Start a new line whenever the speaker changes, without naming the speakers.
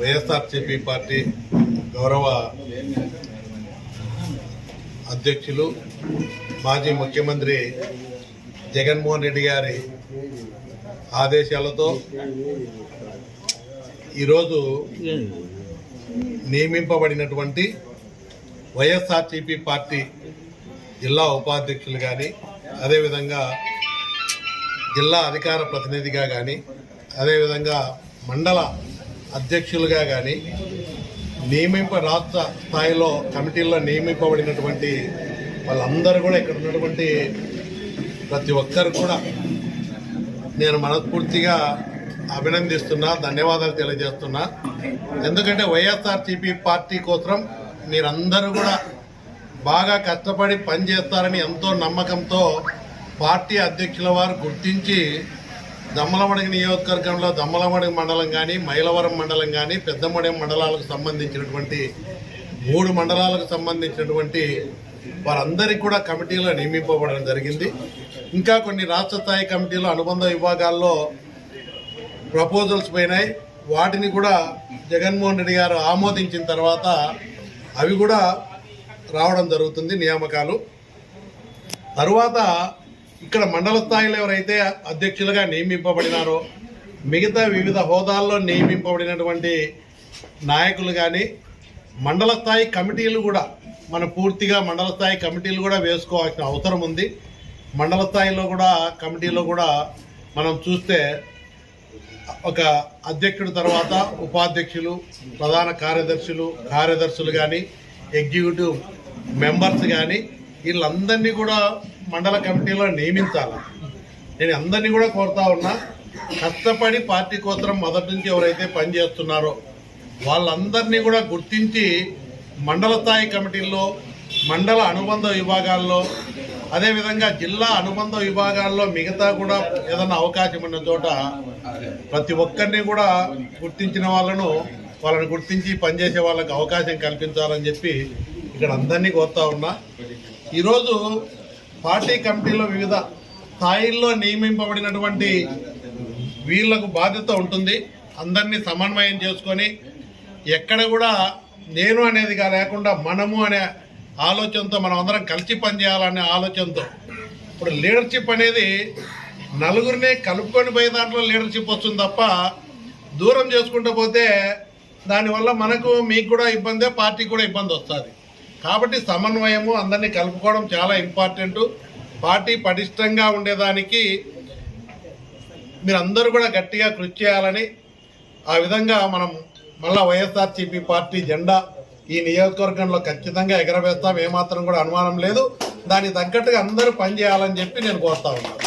YSRCP party గౌరవ అధ్యక్షులు మాజీ ముఖ్యమంత్రి జగన్మోహన్ రెడ్డి గారి ఆదేశాలతో ఈరోజు నియమింపబడినటువంటి వైఎస్ఆర్టీపీ పార్టీ జిల్లా ఉపాధ్యక్షులు కానీ అదేవిధంగా జిల్లా అధికార ప్రతినిధిగా కానీ అదేవిధంగా మండల అధ్యక్షులుగా కానీ నియమింప రాష్ట్ర స్థాయిలో కమిటీల్లో నియమింపబడినటువంటి వాళ్ళందరూ కూడా ఇక్కడ ఉన్నటువంటి ప్రతి ఒక్కరు కూడా నేను మనస్ఫూర్తిగా అభినందిస్తున్నా ధన్యవాదాలు తెలియజేస్తున్నా. ఎందుకంటే వైఎస్ఆర్సీపీ పార్టీ కోసం మీరందరూ కూడా బాగా కష్టపడి పనిచేస్తారని ఎంతో నమ్మకంతో పార్టీ అధ్యక్షుల వారు గుర్తించి దమ్మలమడిగి నియోజకవర్గంలో దమ్మలమడిగి మండలం కానీ మైలవరం మండలం కానీ పెద్దమడియం మండలాలకు సంబంధించినటువంటి మూడు మండలాలకు సంబంధించినటువంటి వారందరికీ కూడా కమిటీలో నియమింపబడడం జరిగింది. ఇంకా కొన్ని రాష్ట్ర స్థాయి కమిటీలు అనుబంధ విభాగాల్లో ప్రపోజల్స్ పోయినాయి. వాటిని కూడా జగన్మోహన్ రెడ్డి గారు ఆమోదించిన తర్వాత అవి కూడా రావడం జరుగుతుంది నియామకాలు. తరువాత ఇక్కడ మండల స్థాయిలో ఎవరైతే అధ్యక్షులుగా నియమింపబడినారో మిగతా వివిధ హోదాల్లో నియమింపబడినటువంటి నాయకులు కానీ మండల స్థాయి కమిటీలు కూడా మన పూర్తిగా మండల స్థాయి కమిటీలు కూడా వేసుకోవాల్సిన అవసరం ఉంది. మండల స్థాయిలో కూడా కమిటీలో కూడా మనం చూస్తే ఒక అధ్యక్షుడు తర్వాత ఉపాధ్యక్షులు ప్రధాన కార్యదర్శులు కార్యదర్శులు కానీ ఎగ్జిక్యూటివ్ మెంబర్స్ కానీ వీళ్ళందరినీ కూడా మండల కమిటీలో నియమించాలి. నేను అందరినీ కూడా కోరుతా ఉన్నా కష్టపడి పార్టీ కోసం మొదటి నుంచి ఎవరైతే పనిచేస్తున్నారో వాళ్ళందరినీ కూడా గుర్తించి మండల స్థాయి కమిటీల్లో మండల అనుబంధ విభాగాల్లో అదేవిధంగా జిల్లా అనుబంధ విభాగాల్లో మిగతా కూడా ఏదన్నా అవకాశం ఉన్న చోట ప్రతి ఒక్కరిని కూడా గుర్తించిన వాళ్ళను వాళ్ళని గుర్తించి పనిచేసే వాళ్ళకి అవకాశం కల్పించాలని చెప్పి ఇక్కడ అందరినీ కోరుతా ఉన్నా. ఈరోజు పార్టీ కమిటీలో వివిధ స్థాయిల్లో నియమింపబడినటువంటి వీళ్ళకు బాధ్యత ఉంటుంది. అందరినీ సమన్వయం చేసుకొని ఎక్కడ కూడా నేను అనేదిగా లేకుండా మనము అనే ఆలోచనతో మనం అందరం కలిసి పనిచేయాలనే ఆలోచనతో. ఇప్పుడు లీడర్షిప్ అనేది నలుగురిని కలుపుకొని పోయే దాంట్లో లీడర్షిప్ వస్తుంది తప్ప దూరం చేసుకుంటూ పోతే దానివల్ల మనకు మీకు కూడా ఇబ్బందే పార్టీకి కూడా ఇబ్బంది వస్తుంది. కాబట్టి సమన్వయము అందరినీ కలుపుకోవడం చాలా ఇంపార్టెంట్. పార్టీ పటిష్టంగా ఉండేదానికి మీరందరూ కూడా గట్టిగా కృషి చేయాలని ఆ విధంగా మనం మళ్ళా వైఎస్ఆర్సీపీ పార్టీ జెండా ఈ నియోజకవర్గంలో ఖచ్చితంగా ఎగరవేస్తాం. ఏమాత్రం కూడా అనుమానం లేదు. దానికి తగ్గట్టుగా అందరూ పనిచేయాలని చెప్పి నేను కోస్తా ఉన్నాను.